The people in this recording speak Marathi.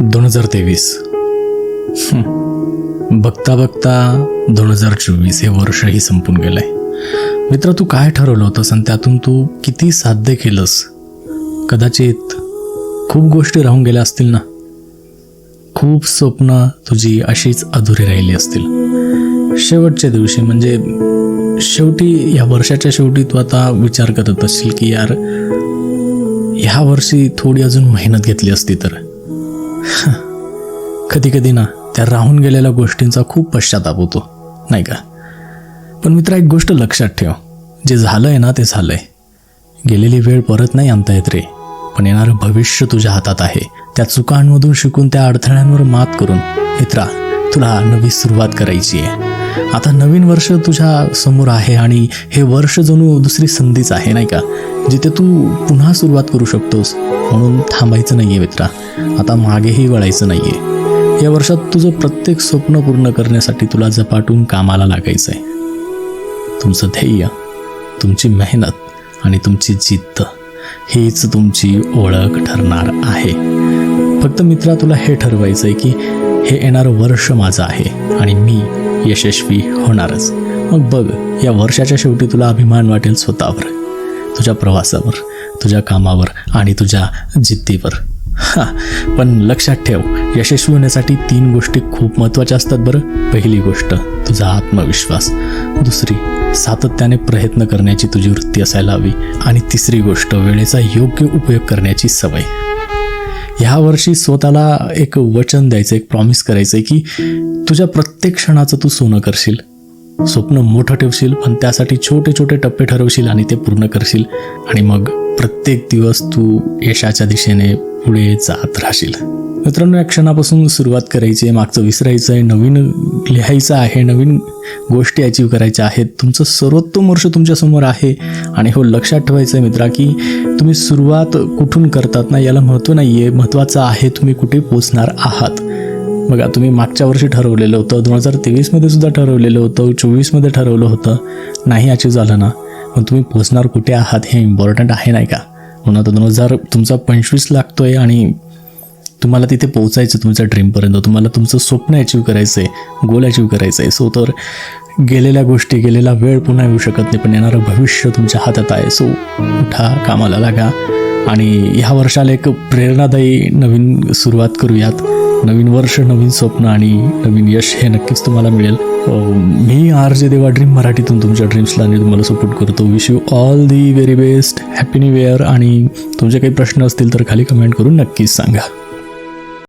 दोन हजार तेवीस. बघता बघता दोन हजार चोवीस हे वर्षही संपून गेलंय. मित्र तू काय ठरवलं होतंस आणि त्यातून तू किती साध्य केलंस? कदाचित खूप गोष्टी राहून गेल्या असतील ना? खूप स्वप्न तुझी अशीच अधुरी राहिली असतील. शेवटच्या दिवशी म्हणजे शेवटी या वर्षाच्या शेवटी तू आता विचार करत असशील की यार ह्या वर्षी थोडी अजून मेहनत घेतली असती तर. कधी कधी ना त्या राहून गेलेल्या गोष्टींचा खूप पश्चाताप होतो नाही का? पण मित्रा एक गोष्ट लक्षात ठेव. जे झालं आहे ना ते झालं आहे गेलेली वेळ परत नाही आणता येत रे. पण येणारं भविष्य तुझ्या हातात आहे. त्या चुकांमधून शिकून त्या अडथळ्यांवर मात करून मित्रा तुला नवी सुरुवात करायची आहे. आता नवीन वर्ष तुझ्या समोर आहे आणि हे वर्ष जणू दुसरी संधीच आहे नाही का? जिथे तू पुन्हा सुरुवात करू शकतोस म्हणून थांबायचं नाही आहे मित्रा. आता मागेही वळायचं नाही आहे या वर्षात तुझं प्रत्येक स्वप्न पूर्ण करण्यासाठी तुला झपाटून कामाला लागायचं आहे तुमचं ध्येय तुमची मेहनत आणि तुमची जिद्द हीच तुमची ओळख ठरणार आहे. फक्त मित्रा तुला हे ठरवायचं आहे की हे येणारं वर्ष माझं आहे आणि मी यशस्वी होणारच. मग बघ या वर्षाच्या शेवटी तुला अभिमान वाटेल स्वतःवर. तुझ्या प्रवासावर तुझ्या कामावर आणि तुझ्या जिद्दीवर. हां पण लक्षात ठेव यशस्वी होण्यासाठी तीन गोष्टी खूप महत्त्वाच्या असतात बरं. पहिली गोष्ट तुझा आत्मविश्वास. दुसरी सातत्याने प्रयत्न करण्याची तुझी वृत्ती असायला हवी. आणि तिसरी गोष्ट वेळेचा योग्य उपयोग करण्याची सवय. ह्या वर्षी स्वतःला एक वचन द्यायचं एक प्रॉमिस करायचं आहे की तुझ्या प्रत्येक क्षणाचं तू सोनं करशील. स्वप्न मोठं ठेवशील पण त्यासाठी छोटे छोटे टप्पे ठरवशील आणि ते पूर्ण करशील. आणि मग प्रत्येक दिवस तू यशाच्या दिशेने पुढे जात राहशील. मित्रांनो या क्षणापासून सुरुवात करायची आहे मागचं विसरायचं आहे नवीन लिहायचं आहे नवीन गोष्टी अचीव करायच्या आहेत. तुमचं सर्वोत्तम वर्ष तुमच्यासमोर आहे. आणि हो लक्षात ठेवायचं आहे मित्रा की तुम्ही सुरुवात कुठून करतात ना याला महत्त्व नाही आहे महत्त्वाचं आहे तुम्ही कुठे पोचणार आहात. बघा तुम्ही मागच्या वर्षी ठरवलेलं होतं दोन हजार तेवीसमध्ये सुद्धा ठरवलेलं होतं चोवीसमध्ये ठरवलं होतं. नाही अचीव झालं ना. पण तुम्ही पोचणार कुठे आहात हे इम्पॉर्टंट आहे नाही का? म्हणून आता दोन हजार तुमचा पंचवीस लागतो आहे आणि तुम्हाला तिथे पोचायचं तुमच्या ड्रीमपर्यंत तुम्हाला तुमचं स्वप्न अचीव करायचं आहे गोल अचीव करायचं आहे सो तर गेलेल्या गोष्टी गेलेला वेळ पुन्हा येऊ शकत नाही पण येणारं भविष्य तुमच्या हातात आहे. सो उठा कामाला लागा. आणि ह्या वर्षाला एक प्रेरणादायी नवीन सुरुवात करूयात. नवीन वर्ष नवीन स्वप्न आणि नवीन यश हे नक्कीच तुम्हाला मिळेल. मी आर जे देवा ड्रीम मराठीतून तुमच्या ड्रीम्सला आणि तुम्हाला सपोर्ट करतो. Wish you all the very best happy new year आणि तुमचे काही प्रश्न असतील तर खाली कमेंट करून नक्कीच सांगा.